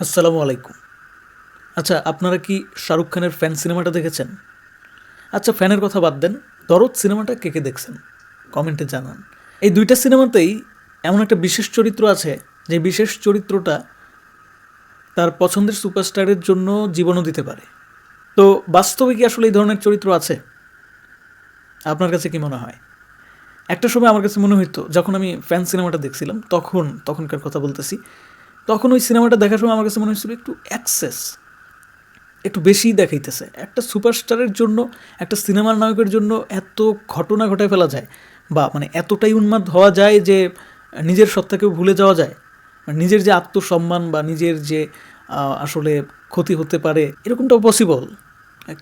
আসসালামু আলাইকুম। আচ্ছা আপনারা কি শাহরুখ খানের ফ্যান সিনেমাটা দেখেছেন? আচ্ছা ফ্যানের কথা বাদ দেন, দরদ সিনেমাটা কে কে দেখছেন? কমেন্টে জানান। এই দুইটা সিনেমাতেই এমন একটা বিশেষ চরিত্র আছে, যে বিশেষ চরিত্রটা তার পছন্দের সুপারস্টারের জন্য জীবনও দিতে পারে। তো বাস্তবে কি আসলে এই ধরনের চরিত্র আছে? আপনার কাছে কি মনে হয়? একটা সময় আমার কাছে মনে হইতো, যখন আমি ফ্যান সিনেমাটা দেখছিলাম, তখন, তখনকার কথা বলতেছি তখন ওই সিনেমাটা দেখার সময় আমার কাছে মনে হচ্ছিল একটু অ্যাক্সেস একটু বেশিই দেখাইতেছে। একটা সুপারস্টারের জন্য, একটা সিনেমার নায়কের জন্য এত ঘটনা ঘটায় ফেলা যায় বা মানে এতটাই উন্মাদ হওয়া যায় যে নিজের সত্তাকেও ভুলে যাওয়া যায়। মানে নিজের যে আত্মসম্মান বা নিজের যে আসলে ক্ষতি হতে পারে, এরকমটাও পসিবল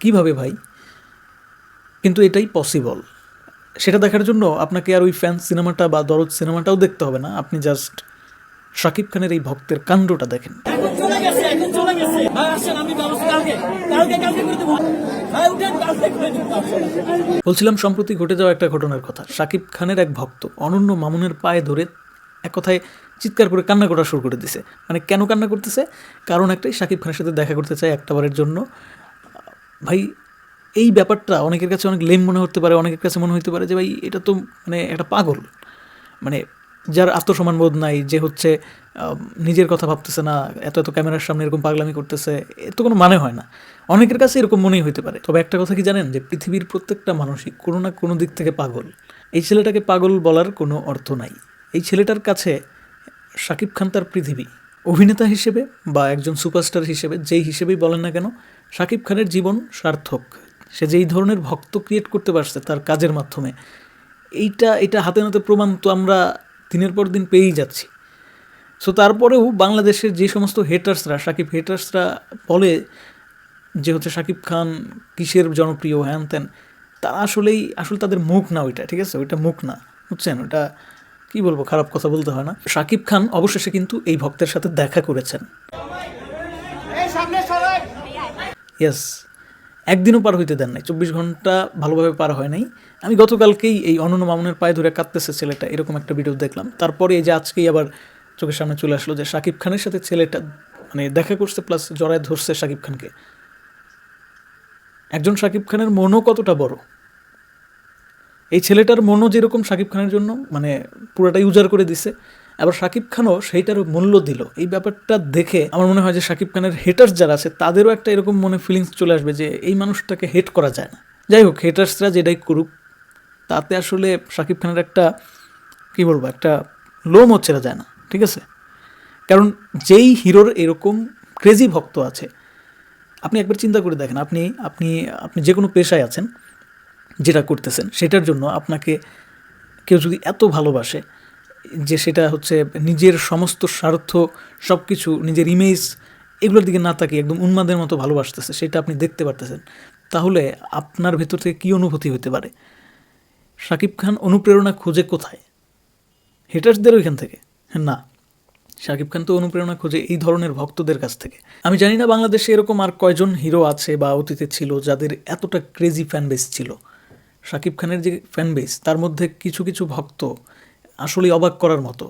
কীভাবে ভাই? কিন্তু এটাই পসিবল সেটা দেখার জন্য আপনাকে আর ওই ফ্যান সিনেমাটা বা দরদ সিনেমাটাও দেখতে হবে না। আপনি জাস্ট শাকিব খানের এই ভক্তের কাণ্ডটা দেখেন। বলছিলাম, সম্প্রতি ঘটে যাওয়া একটা ঘটনার কথা। শাকিব খানের এক ভক্ত অনন্য মামুনের পায়ে ধরে এক কথায় চিৎকার করে কান্না করা শুরু করে দিছে। মানে কেন কান্না করতেছে? কারণ একটাই, শাকিব খানের সাথে দেখা করতে চায় একটা বারের জন্য। ভাই, এই ব্যাপারটা অনেকের কাছে অনেক লেম মনে হতে পারে, অনেকের কাছে মনে হতে পারে যে, ভাই, এটা তো মানে একটা পাগল। মানে যার আত্মসম্মান বোধ নাই, যে হচ্ছে নিজের কথা ভাবতেছে না, এত এত ক্যামেরার সামনে এরকম পাগলামি করতেছে এর তো কোনো মানে হয় না। অনেকের কাছে এরকম মনেই হতে পারে। তবে একটা কথা কি জানেন? যে পৃথিবীর প্রত্যেকটা মানুষই কোনো না কোনো দিক থেকে পাগল। এই ছেলেটাকে পাগল বলার কোনো অর্থ নাই। এই ছেলেটার কাছে শাকিব খান তার পৃথিবী। অভিনেতা হিসেবে বা একজন সুপারস্টার হিসেবে, যেই হিসেবেই বলেন না কেন, শাকিব খানের জীবন সার্থক। সে যেই ধরনের ভক্ত ক্রিয়েট করতে পারছে তার কাজের মাধ্যমে, এইটা, এটা হাতে নাতে প্রমাণ তো আমরা দিনের পর দিন পেয়েই যাচ্ছি। সো তারপরেও বাংলাদেশের যে সমস্ত হেটার্সরা সাকিব হেটার্সরা বলে যে হচ্ছে সাকিব খান কিসের জনপ্রিয় হ্যান ত্যান তারা আসলেই আসলে তাদের মুখ না ওইটা ঠিক আছে? ওইটা মুখ না বুঝছেন? ওটা কি বলব খারাপ কথা বলতে হয় না। সাকিব খান অবশেষে কিন্তু এই ভক্তের সাথে দেখা করেছেন। ইয়েস একদিনও পার হইতে দেন নাই। চব্বিশ ঘণ্টা ভালোভাবে পার হয় নাই। আমি গতকালকেই এই অনন্য মামুনের পায়ে ধরে কাঁদতেছে ছেলেটা, এরকম একটা ভিডিও দেখলাম। তারপরে এই যে আজকেই আবার চোখের সামনে চলে আসলো যে শাকিব খানের সাথে ছেলেটা মানে দেখা করছে প্লাস জড়ায় ধরছে শাকিব খানকে। একজন শাকিব খানের মনও কতটা বড়? এই ছেলেটার মনও যেরকম শাকিব খানের জন্য মানে পুরোটাই উজাড় করে দিছে। আবার শাকিব খানও সেইটার মূল্য দিল। এই ব্যাপারটা দেখে আমার মনে হয় যে শাকিব খানের হেটার্স যারা আছে, তাদেরও একটা এরকম মনে ফিলিংস চলে আসবে যে এই মানুষটাকে হেট করা যায় না। যাই হোক হেটার্সরা যেটাই করুক, তাতে আসলে শাকিব খানের একটা, কী বলব, একটা লোম হচ্ছে না যায় না, ঠিক আছে? কারণ যেই হিরোর এরকম ক্রেজি ভক্ত আছে, আপনি একবার চিন্তা করে দেখেন, আপনি আপনি আপনি যে কোনো পেশায় আছেন, যেটা করতেছেন, সেটার জন্য আপনাকে কেউ যদি এত ভালোবাসে যে সেটা হচ্ছে নিজের সমস্ত স্বার্থ সব কিছু নিজের ইমেজ এগুলোর দিকে না তাকিয়ে একদম উন্মাদের মতো ভালোবাসতেছে, সেটা আপনি দেখতে পারতেছেন। তাহলে আপনার ভেতর থেকে কী অনুভূতি হতে পারে? শাকিব খান অনুপ্রেরণা খোঁজে কোথায়? হেটার্সদের ওইখান থেকে? না শাকিব খান তো অনুপ্রেরণা খোঁজে এই ধরনের ভক্তদের কাছ থেকে। আমি জানি না বাংলাদেশে এরকম আর কয়জন হিরো আছে বা অতীতে ছিল যাদের এতটা ক্রেজি ফ্যান বেস ছিল। শাকিব খানের যে ফ্যান বেস তার মধ্যে কিছু কিছু ভক্ত আসলেই অবাক করার মতো।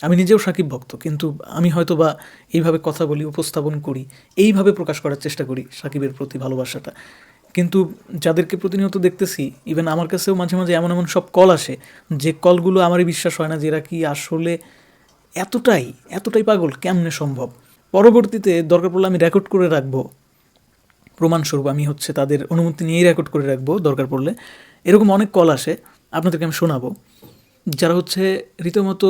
আমি নিজেও সাকিব ভক্ত, কিন্তু আমি হয়তো বা এইভাবে কথা বলি, উপস্থাপন করি, এইভাবে প্রকাশ করার চেষ্টা করি সাকিবের প্রতি ভালোবাসাটা। কিন্তু যাদেরকে প্রতিনিয়ত দেখতেছি ইভেন আমার কাছেও মাঝে মাঝে এমন এমন সব কল আসে, যে কলগুলো আমারই বিশ্বাস হয় না যে এরা কি আসলে এতটাই এতটাই পাগল, কেমনে সম্ভব? পরবর্তীতে দরকার পড়লে আমি রেকর্ড করে রাখব। প্রমাণস্বরূপ আমি হচ্ছে তাদের অনুমতি নিয়েই রেকর্ড করে রাখব দরকার পড়লে। এরকম অনেক কল আসে, আপনাদেরকে আমি শোনাবো। যারা হচ্ছে রীতিমতো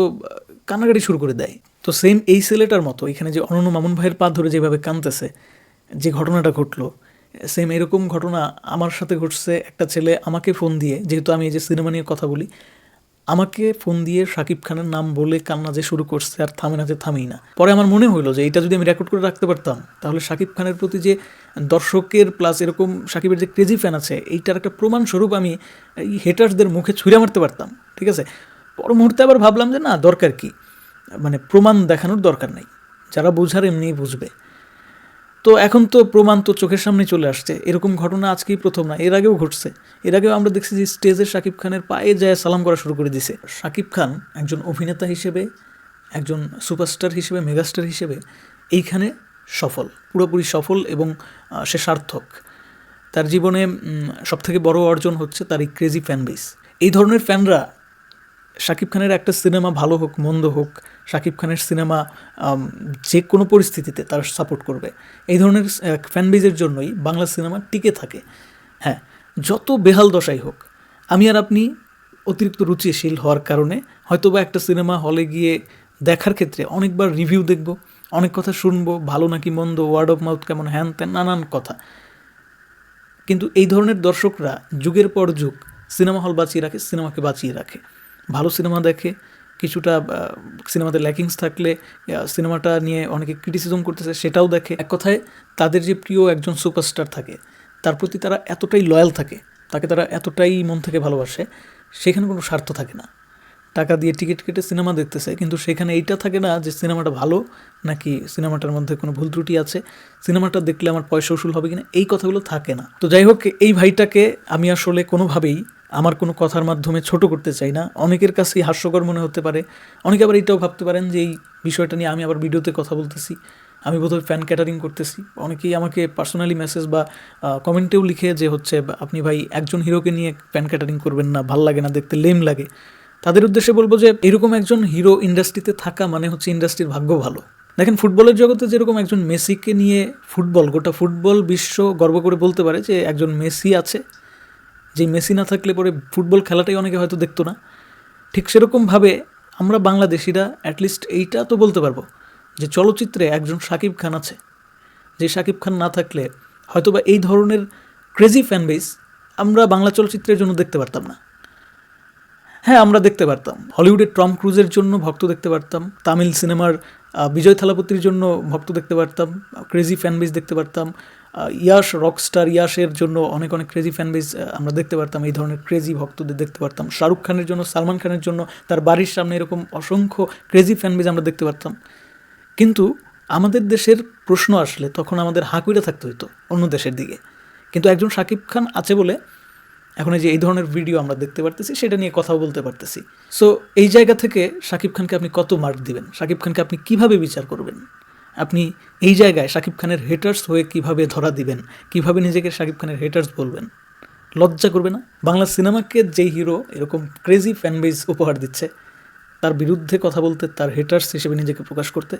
কান্নাকাটি শুরু করে দেয়। তো সেম এই ছেলেটার মতো, এখানে যে অনন্য মামুন ভাইয়ের পা ধরে যেভাবে কাঁদতেছে, যে ঘটনাটা ঘটলো সেম এরকম ঘটনা আমার সাথে ঘটছে, একটা ছেলে আমাকে ফোন দিয়ে, যেহেতু আমি এই যে সিনেমা নিয়ে কথা বলি আমাকে ফোন দিয়ে শাকিব খানের নাম বলে কান্না যে শুরু করছে আর থামে না যে থামেই না। পরে আমার মনে হলো যে এটা যদি আমি রেকর্ড করে রাখতে পারতাম, তাহলে শাকিব খানের প্রতি যে দর্শকের প্লাস এরকম শাকিবের যে ক্রেজি ফ্যান আছে, এইটার একটা প্রমাণ স্বরূপ আমি এই হেটার্সদের মুখে ছুঁড়ে মারতে পারতাম, ঠিক আছে? পর মুহূর্তে আবার ভাবলাম যে না, দরকার কি? মানে প্রমাণ দেখানোর দরকার নাই। যারা বোঝার এমনিই বুঝবে। তো এখন তো প্রমাণ তো চোখের সামনে চলে আসছে। এরকম ঘটনা আজকেই প্রথম না, এর আগেও ঘটছে। এর আগেও আমরা দেখছি যে স্টেজে শাকিব খানের পায়ে যায় সালাম করা শুরু করে দিছে। শাকিব খান একজন অভিনেতা হিসেবে, একজন সুপারস্টার হিসেবে, মেগাস্টার হিসেবে এইখানে সফল, পুরোপুরি সফল এবং সে সার্থক। তার জীবনে সবথেকে বড় অর্জন হচ্ছে তার এই ক্রেজি ফ্যান বেস এই ধরনের ফ্যানরা শাকিব খানের একটা সিনেমা ভালো হোক, মন্দ হোক, শাকিব খানের সিনেমা যে কোনো পরিস্থিতিতে তারা সাপোর্ট করবে। এই ধরনের ফ্যান বেজের জন্যই বাংলা সিনেমা টিকে থাকে। হ্যাঁ যত বেহাল দশাই হোক, আমি আর আপনি অতিরিক্ত রুচিশীল হওয়ার কারণে হয়তোবা একটা সিনেমা হলে গিয়ে দেখার ক্ষেত্রে অনেকবার রিভিউ দেখব, অনেক কথা শুনব, ভালো নাকি মন্দ ওয়ার্ড অফ মাউথ কেমন, হ্যান ত্যান, নানান কথা। কিন্তু এই ধরনের দর্শকরা যুগের পর যুগ সিনেমা হল বাঁচিয়ে রাখে, সিনেমাকে বাঁচিয়ে রাখে। ভালো সিনেমা দেখে, কিছুটা সিনেমাতে ল্যাকিংস থাকলে সিনেমাটা নিয়ে অনেকে ক্রিটিসিজম করতেছে, সেটাও দেখে। এক কথায়, তাদের যে প্রিয় একজন সুপারস্টার থাকে, তার প্রতি তারা এতটাই লয়াল থাকে, তাকে তারা এতটাই মন থেকে ভালোবাসে, সেখানে কোনো স্বার্থ থাকে না। টাকা দিয়ে টিকিট কেটে সিনেমা দেখতেছে, কিন্তু সেখানে এইটা থাকে না যে সিনেমাটা ভালো, নাকি সিনেমাটার মধ্যে কোনো ভুল ত্রুটি আছে, সিনেমাটা দেখলে আমার পয়সা উসুল হবে কিনা, এই কথাগুলো থাকে না। তো যাই হোক, এই ভাইটাকে আমি আসলে কোনোভাবেই আমার কোনো কথার মাধ্যমে ছোট করতে চাই না। অনেকের কাছেই হাস্যকর মনে হতে পারে। অনেকে আবার এইটাও ভাবতে পারেন যে এই বিষয়টা নিয়ে আমি আবার ভিডিওতে কথা বলতেছি। আমি বোধহয় ফ্যান ক্যাটারিং করতেছি। অনেকেই আমাকে পার্সোনালি মেসেজ বা কমেন্টেও লিখে যে হচ্ছে, আপনি ভাই একজন হিরোকে নিয়ে ফ্যান ক্যাটারিং করবেন না, ভালো লাগে না, দেখতে লেম লাগে। তাদের উদ্দেশ্যে বলব যে, এরকম একজন হিরো ইন্ডাস্ট্রিতে থাকা মানে হচ্ছে ইন্ডাস্ট্রির ভাগ্য ভালো। দেখেন, ফুটবলের জগতে যেরকম একজন মেসিকে নিয়ে ফুটবল, গোটা ফুটবল বিশ্ব গর্ব করে বলতে পারে যে, একজন মেসি আছে যে মেসি না থাকলে পরে ফুটবল খেলাটাই অনেকে হয়তো দেখতো না। ঠিক সেরকমভাবে আমরা বাংলাদেশিরা অ্যাটলিস্ট এইটা তো বলতে পারব যে চলচ্চিত্রে একজন শাকিব খান আছে। যে শাকিব খান না থাকলে হয়তোবা এই ধরনের ক্রেজি ফ্যান বেস আমরা বাংলা চলচ্চিত্রের জন্য দেখতে পারতাম না। হ্যাঁ আমরা দেখতে পারতাম। হলিউডের টম ক্রুজের জন্য ভক্ত দেখতে পারতাম। তামিল সিনেমার বিজয় থালাপতির জন্য ভক্ত দেখতে পারতাম। ক্রেজি ফ্যান বেস দেখতে পারতাম। ইয়াশ রকস্টার ইয়াশের জন্য অনেক অনেক ক্রেজি ফ্যান বেস আমরা দেখতে পারতাম, এই ধরনের ক্রেজি ভক্তদের দেখতে পারতাম। শাহরুখ খানের জন্য, সালমান খানের জন্য, তার বাড়ির সামনে এরকম অসংখ্য ক্রেজি ফ্যান বেস আমরা দেখতে পারতাম। কিন্তু আমাদের দেশের প্রশ্ন আসলে তখন আমাদের হাঁকুইটা থাকতে হতো অন্য দেশের দিকে। কিন্তু একজন শাকিব খান আছে বলে এখন এই যে এই ধরনের ভিডিও আমরা দেখতে পারতেছি, সেটা নিয়ে কথাও বলতে পারতেছি। সো এই জায়গা থেকে শাকিব খানকে আপনি কত মার্ক দিবেন? শাকিব খানকে আপনি কীভাবে বিচার করবেন? আপনি এই জায়গায় শাকিব খানের হেটার্স হয়ে কীভাবে ধরা দিবেন? কীভাবে নিজেকে শাকিব খানের হেটার্স বলবেন? লজ্জা করবে না? বাংলা সিনেমাকে যে হিরো এরকম ক্রেজি ফ্যানবেজ উপহার দিচ্ছে, তার বিরুদ্ধে কথা বলতে তার হেটার্স হিসেবে নিজেকে প্রকাশ করতে